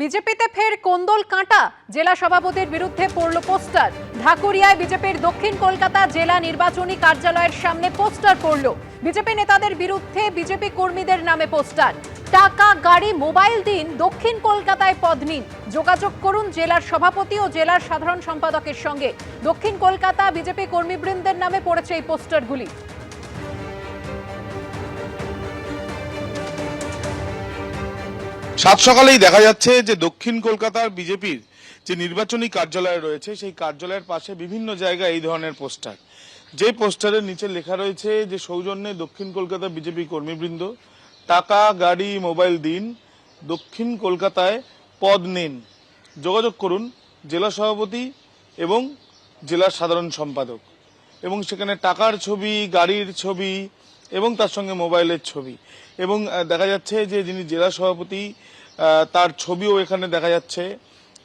বিজেপিতে ফের কোন্দল কাঁটা। জেলা সভাপতির বিরুদ্ধে পড়ল পোস্টার। ঢাকুরিয়ায় বিজেপির দক্ষিণ কলকাতা জেলা নির্বাচনী কার্যালয়ের সামনে পোস্টার পড়ল। বিজেপি নেতাদের বিরুদ্ধে বিজেপি কর্মীদের নামে পোস্টার। টাকা, গাড়ি, মোবাইল দিন, দক্ষিণ কলকাতায় পদ নিন। যোগাযোগ করুন জেলার সভাপতি ও জেলার সাধারণ সম্পাদকের সঙ্গে। দক্ষিণ কলকাতা বিজেপি কর্মীবৃন্দের নামে পড়েছে এই পোস্টারগুলি। সাত সকালেই দেখা যাচ্ছে যে দক্ষিণ কলকাতার বিজেপির যে নির্বাচনী কার্যালয় রয়েছে, সেই কার্যালয়ের পাশে বিভিন্ন জায়গায় এই ধরনের পোস্টার। যে পোস্টারের নিচে লেখা রয়েছে যে, সৌজন্যে দক্ষিণ কলকাতা বিজেপি কর্মীবৃন্দ, টাকা, গাড়ি, মোবাইল দিন, দক্ষিণ কলকাতায় পদ নিন। যোগাযোগ করুন জেলা সভাপতি এবং জেলার সাধারণ সম্পাদক। এবং সেখানে টাকার ছবি, গাড়ির ছবি এবং তার সঙ্গে মোবাইলের ছবি। এবং দেখা যাচ্ছে যে যিনি জেলা সভাপতি তার ছবিও এখানে দেখা যাচ্ছে।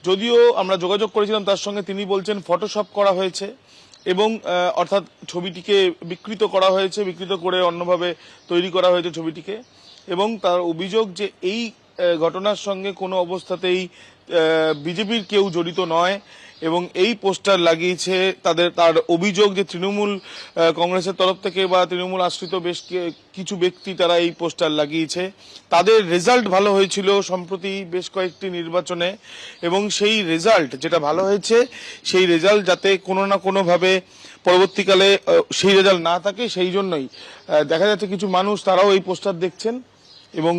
যদিও আমরা যোগাযোগ করেছিলাম, তার সঙ্গে তিনি বলছেন ফটোশপ করা হয়েছে এবং অর্থাৎ ছবিটিকে বিকৃত করা হয়েছে, বিকৃত করে অন্যভাবে তৈরি করা হয়েছে ছবিটিকে। এবং তার অভিযোগ যে এই ঘটনার সঙ্গে কোনো অবস্থাতেই বিজেপির কেউ জড়িত নয় এবং এই পোস্টার লাগিয়েছে তাদের, তার অভিযোগ যে তৃণমূল কংগ্রেসের তরফ থেকে বা তৃণমূল আশ্রিত বেশ কিছু ব্যক্তি তারা এই পোস্টার লাগিয়েছে। তাদের রেজাল্ট ভালো হয়েছিল সম্প্রতি বেশ কয়েকটি নির্বাচনে এবং সেই রেজাল্ট যেটা ভালো হয়েছে, সেই রেজাল্ট যাতে কোনো না কোনোভাবে পরবর্তীকালে সেই রেজাল্ট না থাকে, সেই জন্যই দেখা যাচ্ছে কিছু মানুষ তারাও এই পোস্টার দেখছেন এবং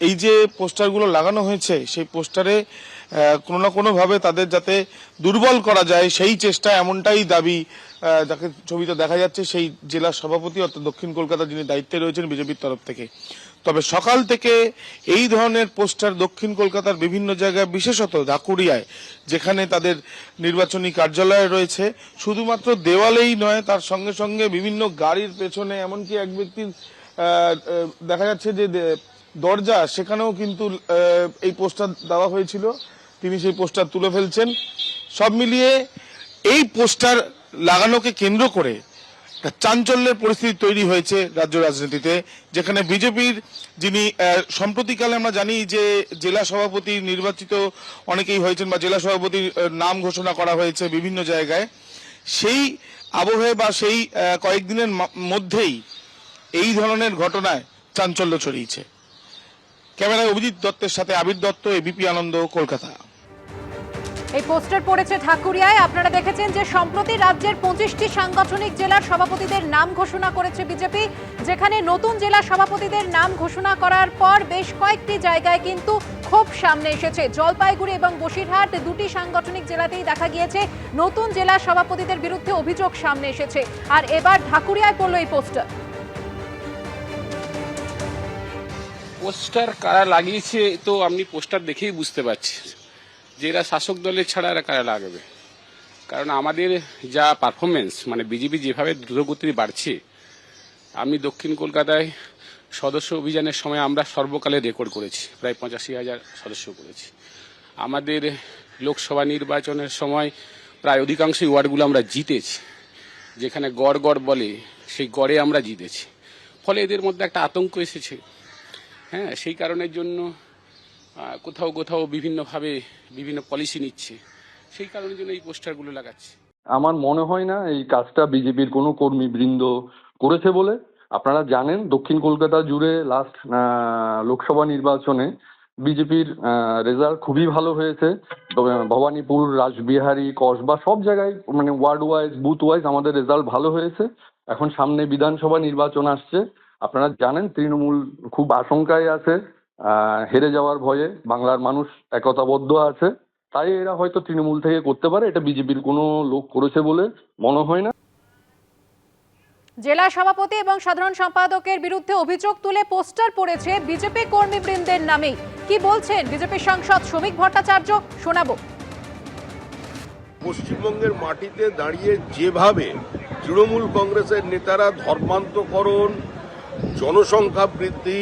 এই যে পোস্টারগুলো লাগানো হয়েছে, সেই পোস্টারে কোনো না কোনোভাবে তাদের যাতে দুর্বল করা যায়, সেই চেষ্টা এমনটাই দাবি যাকে ছবিতে দেখা যাচ্ছে, সেই জেলা সভাপতি অর্থাৎ দক্ষিণ কলকাতা যিনি দায়িত্বে রয়েছেন বিজেপির তরফ থেকে। তবে সকাল থেকে এই ধরনের পোস্টার দক্ষিণ কলকাতার বিভিন্ন জায়গায়, বিশেষত ঢাকুরিয়ায়, যেখানে তাদের নির্বাচনী কার্যালয় রয়েছে, শুধুমাত্র দেওয়ালেই নয়, তার সঙ্গে সঙ্গে বিভিন্ন গাড়ির পেছনে, এমনকি এক ব্যক্তির দেখা যাচ্ছে যে দরজা, সেখানেও কিন্তু এই পোস্টার দেওয়া হয়েছিল। তিনি সেই পোস্টার তুলে ফেলছেন। সব মিলিয়ে এই পোস্টার লাগানোকে কেন্দ্র করে চাঞ্চল্যের পরিস্থিতি তৈরি হয়েছে রাজ্য রাজনীতিতে, যেখানে বিজেপির যিনি সম্প্রতিকালে আমরা জানি যে জেলা সভাপতি নির্বাচিত অনেকেই হয়েছেন বা জেলা সভাপতির নাম ঘোষণা করা হয়েছে বিভিন্ন জায়গায়। সেই আবহে বা সেই কয়েকদিনের মধ্যেই এই ধরনের ঘটনায় চাঞ্চল্য ছড়িয়েছে। ক্যামেরায় অভিজিৎ দত্তের সাথে আবির দত্ত, এবিপি আনন্দ, কলকাতা। এই পোস্টার পড়েছে ঠাকুরিয়ায়। আপনারা দেখেছেন যে সম্প্রতি রাজ্যের পঁচিশটি সাংগঠনিক জেলার সভাপতিদের নাম ঘোষণা করেছে বিজেপি, যেখানে নতুন জেলা সভাপতিদের নাম ঘোষণা করার পর বেশ কয়েকটি জায়গায় কিন্তু ক্ষোভ সামনে এসেছে। জলপাইগুড়ি এবং বসিরহাট দুটি সাংগঠনিক জেলাতেই দেখা গিয়েছে, নতুন জেলা সভাপতিদের বিরুদ্ধে অভিযোগ সামনে এসেছে। আর এবার ঠাকুরিয়ায় পড়ল এই পোস্টার। পোস্টার কারা লাগিয়েছে, তো আপনি পোস্টার দেখেই বুঝতে পারছি যে এরা শাসক দলের ছাড়া এরা কারা লাগাবে। কারণ আমাদের যা পারফরমেন্স মানে বিজেপি যেভাবে দ্রুতগতি বাড়ছে, আমি দক্ষিণ কলকাতায় সদস্য অভিযানের সময় আমরা সর্বকালে রেকর্ড করেছি, প্রায় পঁচাশি হাজার সদস্য করেছি। আমাদের লোকসভা নির্বাচনের সময় প্রায় অধিকাংশ ওয়ার্ডগুলো আমরা জিতেছি, যেখানে গড় গড় বলে, সেই গড়ে আমরা জিতেছি। ফলে এদের মধ্যে একটা আতঙ্ক এসেছে। হ্যাঁ সেই কারণের জন্য কোথাও কোথাও বিভিন্নভাবে বিভিন্ন পলিসি নিচ্ছে। সেই কারণের জন্য এই পোস্টারগুলো লাগাচ্ছে। আমার মনে হয় না এই কাজটা বিজেপির কোনো কর্মীবৃন্দ করেছে বলে। আপনারা জানেন, দক্ষিণ কলকাতা জুড়ে লাস্ট লোকসভা নির্বাচনে বিজেপির রেজাল্ট খুবই ভালো হয়েছে। তবে ভবানীপুর, রাসবিহারী, কসবা সব জায়গায় মানে ওয়ার্ড ওয়াইজ বুথ ওয়াইজ আমাদের রেজাল্ট ভালো হয়েছে। এখন সামনে বিধানসভা নির্বাচন আসছে। আপনারা জানেন তৃণমূল খুব আশঙ্কায় আছে হেরে যাওয়ার ভয়ে বাংলার মানুষ একতাবদ্ধ আছে। তাই এরা হয়তো তৃণমূল থেকে করতে পারে এটা বিজেপির কোনো লোক করেছে বলে মনে হয় না। জেলা সভাপতি এবং সাধারণ সম্পাদকের বিরুদ্ধে অভিযোগ তুলে পোস্টার পড়েছে বিজেপি কর্মীবৃন্দের নামে কি বলছেন বিজেপি সাংসদ শ্রমিক ভট্টাচার্য? শোনাবো। পশ্চিমবঙ্গের মাটিতে দাঁড়িয়ে যেভাবে তৃণমূল কংগ্রেসের নেতারা ধর্মান্তকরণ জনসংখ্যা বৃদ্ধি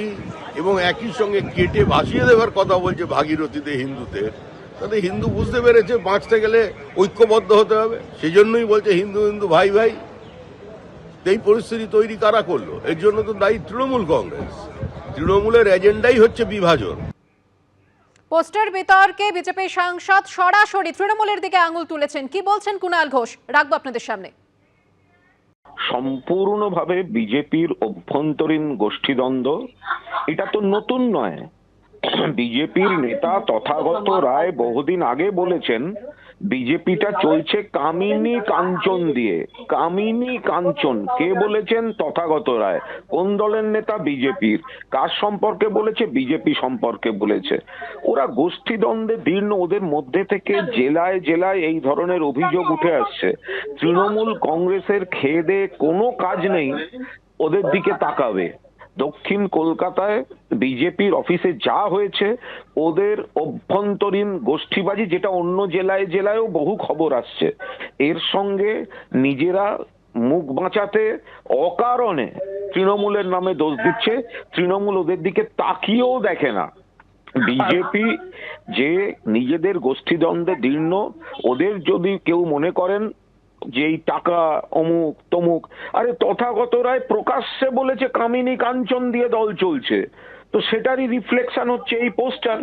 এবং একই সঙ্গে কেটে ভাসিয়ে দেওয়ার কথা বলছে ভাগীরথীতে হিন্দুদের তাতে হিন্দু বুঝতে পেরেছে, বাঁচতে গেলে ঐক্যবদ্ধ হতে হবে। সেই জন্যই বলছে হিন্দু হিন্দু, ভাই ভাই। এই পরিস্থিতি তৈরি কারা করল? এর জন্য তো দায়ী তৃণমূল কংগ্রেস। তৃণমূলের এজেন্ডাই হচ্ছে বিভাজন। পোস্টার বিতর্কে বিজেপি সাংসদ সরাসরি তৃণমূলের দিকে আঙুল তুলেছেন। কি বলছেন কুণাল ঘোষ? রাখব আপনাদের সামনে। সম্পূর্ণভাবে বিজেপির অভ্যন্তরীণ গোষ্ঠীদ্বন্দ্ব। এটা তো নতুন নয়। বিজেপির নেতা তথাগত রায় বহুদিন আগে বলেছেন বিজেপিটা চলছে কামিনী কাঞ্চন দিয়ে। কামিনী কাঞ্চন। কে বলেছেন? তথাগত রায়। কোন দলের নেতা বিজেপির? কার সম্পর্কে বলেছে? বিজেপি সম্পর্কে বলেছে। ওরা গোষ্ঠীদ্বন্দ্বে দীর্ণ। ওদের মধ্যে থেকে জেলায় জেলায় এই ধরনের অভিযোগ উঠে আসছে। তৃণমূল কংগ্রেসের খেদে কোনো কাজ নেই। ওদের দিকে তাকাবে। দক্ষিণ কলকাতায় বিজেপির অফিসে যা হয়েছে, ওদের অভ্যন্তরীণ গোষ্ঠীবাজি যেটা অন্য জেলায় জেলায়ও বহু খবর আসছে। এর সঙ্গে নিজেরা মুখ বাঁচাতে অকারণে তৃণমূলের নামে দোষ দিচ্ছে, তৃণমূল ওদের দিকে তাকিয়েও দেখে না। বিজেপি যে নিজেদের গোষ্ঠীদ্বন্দ্বে দীর্ণ ওদের যদি কেউ মনে করেন যে এই টাকা অমুক তমুক, আরে তথাগত রায় প্রকাশ্যে বলেছে কামিনী কাঞ্চন দিয়ে দল চলছে। তো সেটারই রিফ্লেকশন হচ্ছে এই পোস্টার